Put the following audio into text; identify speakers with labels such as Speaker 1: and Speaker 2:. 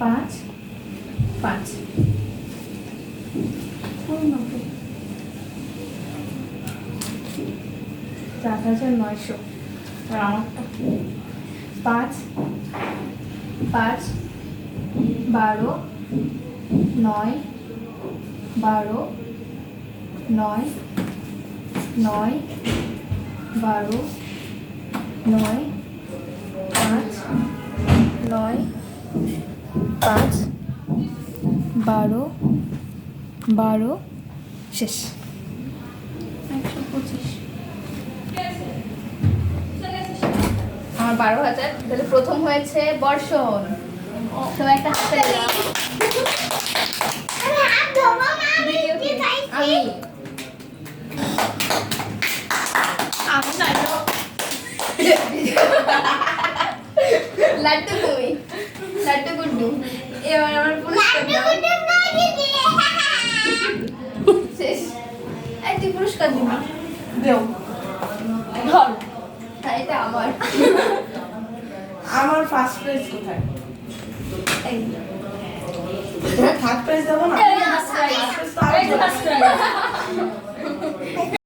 Speaker 1: পাঁচ পাঁচ। চার হাজার নয়শো আর পাঁচ পাঁচ, বারো, নয় বারো, নয় নয়, বারো, নয়, পাঁচ, নয় পাঁচ বারো বারো শেষ। একশো পঁচিশ আমার বারো হাজার তাহলে প্রথম হয়েছে বর্ষণ। একটা হাতে দিলাম। আমি। আমি না লাড্ডু তুমি এবার আমার পুরস্কার শেষ। এই তুই পুরস্কার দিবি।
Speaker 2: দেও।
Speaker 1: ধর। হ্যাঁ, এটা আমার।
Speaker 2: আমার ফার্স্ট প্রাইজ কোথায়? থার্ড প্রাইজ দেবো না?